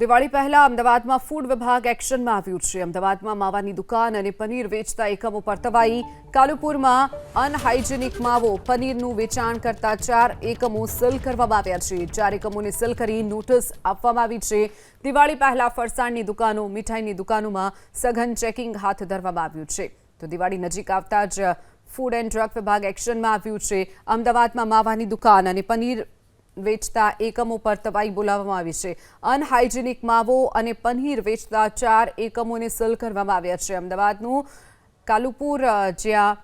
દિવાળી પહેલા અમદાવાદમાં ફૂડ વિભાગ એક્શનમાં આવ્યું છે. અમદાવાદમાં માવાની દુકાન અને પનીર વેચતા એકમો પર તવાઈ. કાલુપુરમાં અનહાઇજેનિક માવો, પનીરનું વેચાણ કરતા ચાર એકમો સીલ કરવામાં આવ્યા છે. ચાર એકમોને સીલ કરી નોટિસ આપવામાં આવી છે. દિવાળી પહેલા ફરસાણની દુકાનો, મીઠાઈની દુકાનોમાં સઘન ચેકિંગ હાથ ધરવામાં આવ્યું છે. તો દિવાળી નજીક આવતા જ ફૂડ એન્ડ ડ્રગ વિભાગ એક્શનમાં આવ્યું છે. અમદાવાદમાં માવાની દુકાન અને પનીર વેચતા એકમો પર તવાઈ બોલાવવામાં આવી છે. અનહાઇજેનિક માવો અને પનીર વેચતા ચાર એકમોને સીલ કરવામાં આવ્યા છે. અમદાવાદનું કાલુપુર જ્યાં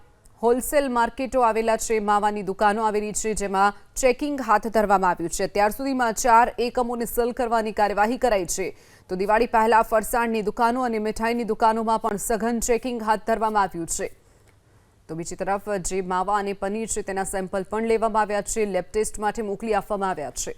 હોલસેલ માર્કેટો આવેલા છે, માવાની દુકાનો આવેલી છે, જેમાં ચેકિંગ હાથ ધરવામાં આવ્યું છે. ત્યાર સુધીમાં ચાર એકમોને સીલ કરવાની કાર્યવાહી કરાઈ છે. તો દિવાળી પહેલા ફરસાણની દુકાનો અને મીઠાઈની દુકાનોમાં પણ સઘન ચેકિંગ હાથ ધરવામાં આવ્યું છે. તો બીજી તરફ જે માવા અને પનીર છે તેના સેમ્પલ પણ લેવામાં આવ્યા છે, લેબ ટેસ્ટ માટે મોકલી આપવામાં આવ્યા છે.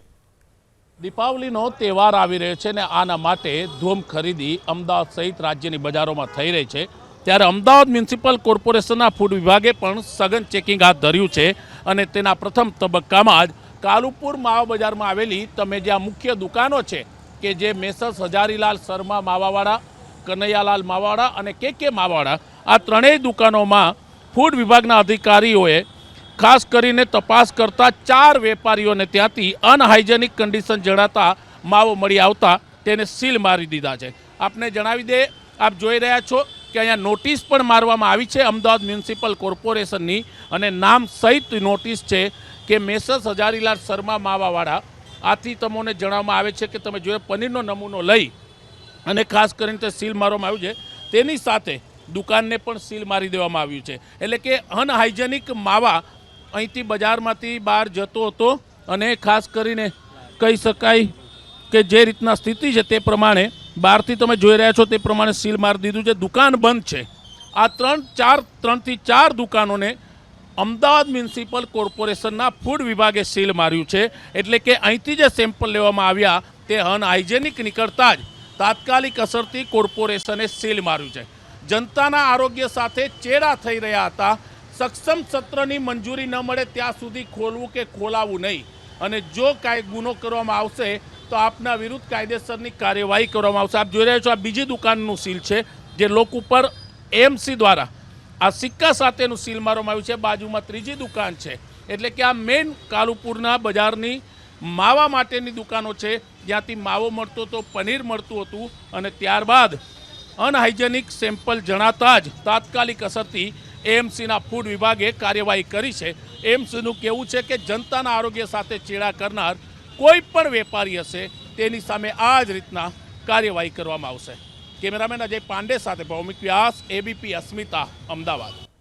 દીપાવલીનો તહેવાર આવી રહ્યો છે ને આના માટે ધૂમ ખરીદી અમદાવાદ સહિત રાજ્યની બજારોમાં થઈ રહી છે. ત્યારે અમદાવાદ મ્યુનિસિપલ કોર્પોરેશનના ફૂડ વિભાગે પણ સઘન ચેકિંગ હાથ ધર્યું છે અને તેના પ્રથમ તબક્કામાં જ કાલુપુર માવા બજારમાં આવેલી તમે જ્યાં મુખ્ય દુકાનો છે કે જે મેસર્સ હજારીલાલ શર્મા માવાવાળા, કનૈયાલાલ માવાવાળા અને કે કે માવાવાળા, આ ત્રણેય દુકાનોમાં ફૂડ વિભાગના અધિકારીઓએ ખાસ કરીને તપાસ કરતા ચાર વેપારીઓને ત્યાંથી અનહાઇજેનિક કન્ડિશન જણાતા માવો મળી આવતા તેને સીલ મારી દીધા છે. આપને જણાવી દે, આપ જોઈ રહ્યા છો કે અહીંયા નોટિસ પણ મારવામાં આવી છે અમદાવાદ મ્યુનિસિપલ કોર્પોરેશનની અને નામ સહિત નોટિસ છે કે મેસર્સ હજારીલાલ શર્મા માવાવાળા, આથી તમને જણાવવામાં આવે છે કે તમે જોઈએ પનીરનો નમૂનો લઈ અને ખાસ કરીને તે સીલ મારવામાં આવ્યું છે. તેની સાથે દુકાનને પણ સીલ મારી દેવામાં આવ્યું છે. એટલે કે અનહાઇજેનિક માવા અહીંથી બજારમાંથી બહાર જતો હતો અને ખાસ કરીને કહી શકાય કે જે રીતના સ્થિતિ છે તે પ્રમાણે બહારથી તમે જોઈ રહ્યા છો તે પ્રમાણે સીલ મારી દીધું છે. દુકાન બંધ છે. આ ત્રણ, ચાર, ત્રણથી ચાર દુકાનોને અમદાવાદ મ્યુનિસિપલ કોર્પોરેશનના ફૂડ વિભાગે સીલ માર્યું છે. એટલે કે અહીંથી જે સેમ્પલ લેવામાં આવ્યા તે અનહાઇજેનિક નીકળતા જ તાત્કાલિક અસરથી કોર્પોરેશને સીલ માર્યું છે. જનતાના આરોગ્ય સાથે ચેડા થઈ રહ્યા હતા. સક્ષમ સત્રની મંજૂરી ન મળે ત્યાં સુધી ખોલવું કે ખોલાવવું નહીં. અને જો કાંઈ ગુનો કરવામાં આવશે, તો આપના વિરુદ્ધ કાયદેસરની કાર્યવાહી કરવામાં આવશે. આપ જોઈ રહ્યા છો, આ બીજી દુકાનનું સીલ છે, જે લોક ઉપર એમસી દ્વારા આ સિક્કા સાથેનું સીલ મારવામાં આવ્યું છે. બાજુમાં ત્રીજી દુકાન છે. એટલે કે આ મેઇન કાલુપુરના બજારની માવા માટેની દુકાનો છે. જ્યાંથી માવો મળતો હતો, પનીર મળતું હતું અને ત્યારબાદ અનહાઇજેનિક સેમ્પલ જણાતા જ તાત્કાલિક અસરથી એએમસીના ફૂડ વિભાગે કાર્યવાહી કરી છે. એએમસીનું કહેવું છે કે જનતાના આરોગ્ય સાથે ચેડા કરનાર કોઈ પણ વેપારી હશે, તેની સામે આ જ રીતના કાર્યવાહી કરવામાં આવશે. કેમેરામેન અજય પાંડે સાથે ભૌમિક વ્યાસ, એબીપી અસ્મિતા, અમદાવાદ.